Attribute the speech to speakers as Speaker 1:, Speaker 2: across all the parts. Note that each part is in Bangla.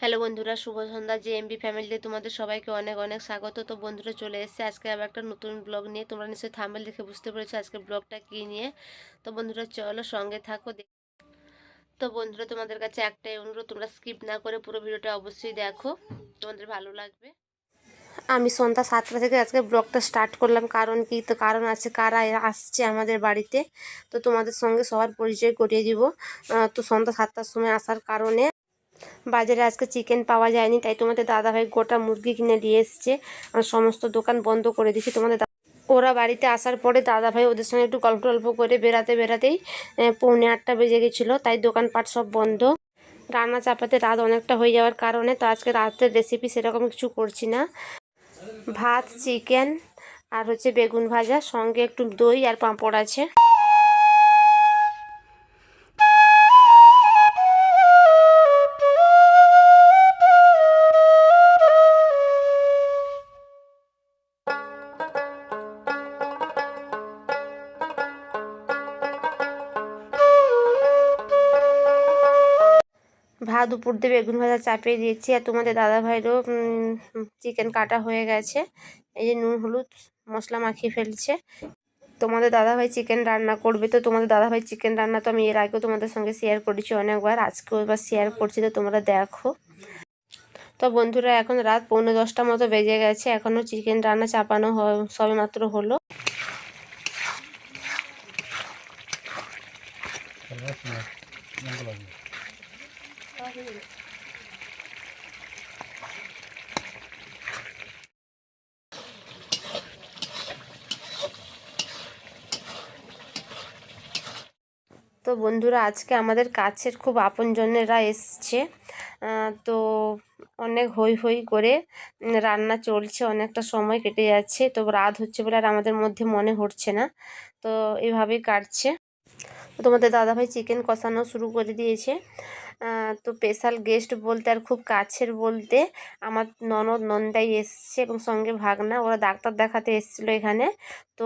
Speaker 1: হ্যালো বন্ধুরা, শুভ সন্ধ্যা। জে এমবি ফ্যামিলিতে তোমাদের সবাইকে অনেক অনেক স্বাগত। তো বন্ধুরা চলে এসেছে আজকে আবার একটা নতুন ব্লগ নিয়ে। তোমরা নিশ্চয়ই থাম্বেল দেখে বুঝতে পেরেছ আজকে ব্লগটা কী নিয়ে। তো বন্ধুরা চলো সঙ্গে থাকো তো বন্ধুরা, তোমাদের কাছে একটাই অনুরোধ, তোমরা স্কিপ না করে পুরো ভিডিওটা অবশ্যই দেখো। তোমাদের ভালো লাগবে। আমি সন্ধ্যা সাতটা থেকে আজকে ব্লগটা স্টার্ট করলাম। কারণ কি? তো কারণ আছে, কারা আসছে আমাদের বাড়িতে? তো তোমাদের সঙ্গে সবার পরিচয় করিয়ে দিব। তো সন্ধ্যা সাতটার সময় আসার কারণে বাজারে আজকে চিকেন পাওয়া যায়নি, তাই তোমাদের দাদাভাই গোটা মুরগি কিনে দিয়ে এসছে। আর সমস্ত দোকান বন্ধ করে দিয়েছি তোমাদের ওরা বাড়িতে আসার পরে দাদাভাই ওদের সঙ্গে একটু গল্প টল্প করে বেড়াতে বেড়াতেই পৌনে আটটা বেজে গেছিল, তাই দোকানপাট সব বন্ধ। রান্না চাপাতে রাত অনেকটা হয়ে যাওয়ার কারণে তো আজকে রাতের রেসিপি সেরকম কিছু করছি না। ভাত চিকেন আর হচ্ছে বেগুন ভাজা, সঙ্গে একটু দই আর পাঁপড় আছে। ভাত উপর দিয়ে বেগুন ভাজা চাপিয়ে দিয়েছি আর তোমাদের দাদা ভাইয়েরও চিকেন কাটা হয়ে গেছে। এই যে নুন, হলুদ মশলা মাখিয়ে ফেলছে। তোমাদের দাদাভাই চিকেন রান্না করবে তো তোমাদের দাদাভাই চিকেন রান্না তো আমি এর আগেও তোমাদের সঙ্গে শেয়ার করেছি অনেকবার, আজকেও এবার শেয়ার করছি তো তোমরা দেখো। তো বন্ধুরা, এখন রাত পৌনে দশটা মতো বেজে গেছে এখনও চিকেন রান্না চাপানো সবে মাত্র হলো। তো বন্ধুরা, আজকে আমাদের কাছের খুব আপনজনেরা এসছে। তো অনেক হই হই করে রান্না চলছে, অনেকটা সময় কেটে যাচ্ছে। তো রাত হচ্ছে বলে আর আমাদের মধ্যে মনে হচ্ছে না, তো এভাবেই কাটছে। তোমাদের দাদাভাই চিকেন কষানো শুরু করে দিয়েছে। তো স্পেশাল গেস্ট বলতে আর খুব কাছের বলতে আমার ননদ, নন্দাই এসছে এবং সঙ্গে ভাগনা, ওরা ডাক্তার দেখাতে এসেছিল এখানে। তো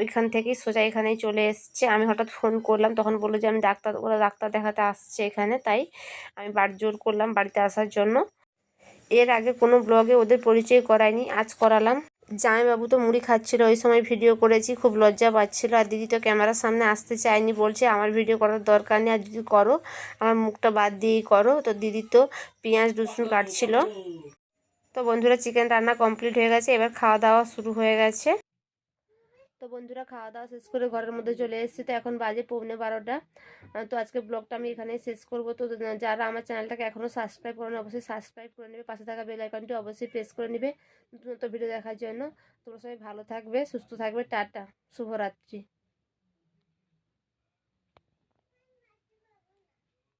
Speaker 1: ওইখান থেকেই সোজা এখানেই চলে এসছে। আমি হঠাৎ ফোন করলাম, তখন বলল যে, আমি ডাক্তার, ওরা ডাক্তার দেখাতে আসছে এখানে। তাই আমি বাড়ি জোর করলাম বাড়িতে আসার জন্য। এর আগে কোনো ব্লগে ওদের পরিচয় করায়নি আজ করালাম। জামাইবাবু তো মুড়ি খাচ্ছিল, ওই সময় ভিডিও করেছি, খুব লজ্জা পাচ্ছিলো। আর দিদি তো ক্যামেরার সামনে আসতে চায়নি, বলছে আমার ভিডিও করার দরকার নেই, আর যদি করো, আমার মুখটা বাদ দিয়েই করো। তো দিদি তো পেঁয়াজ, রসুন কাটছিল। তো বন্ধুরা চিকেন রান্না কমপ্লিট হয়ে গেছে, এবার খাওয়া দাওয়া শুরু হয়ে গেছে। তো বন্ধুরা খাওয়া দাওয়া শেষ করে ঘরের মধ্যে চলে এসেছি। তো এখন বাজে পৌনে বারোটা। তো আজকে ব্লগটা আমি এখানেই শেষ করব। তো যারা আমার চ্যানেলটাকে এখনও সাবস্ক্রাইব করেন, অবশ্যই সাবস্ক্রাইব করে নেবে। পাশে থাকা বেল আইকনটি অবশ্যই প্রেস করে নেবে নতুন ভিডিও দেখার জন্য। তোমরা সবাই ভালো থাকবে, সুস্থ থাকবে। টাটা, শুভরাত্রি।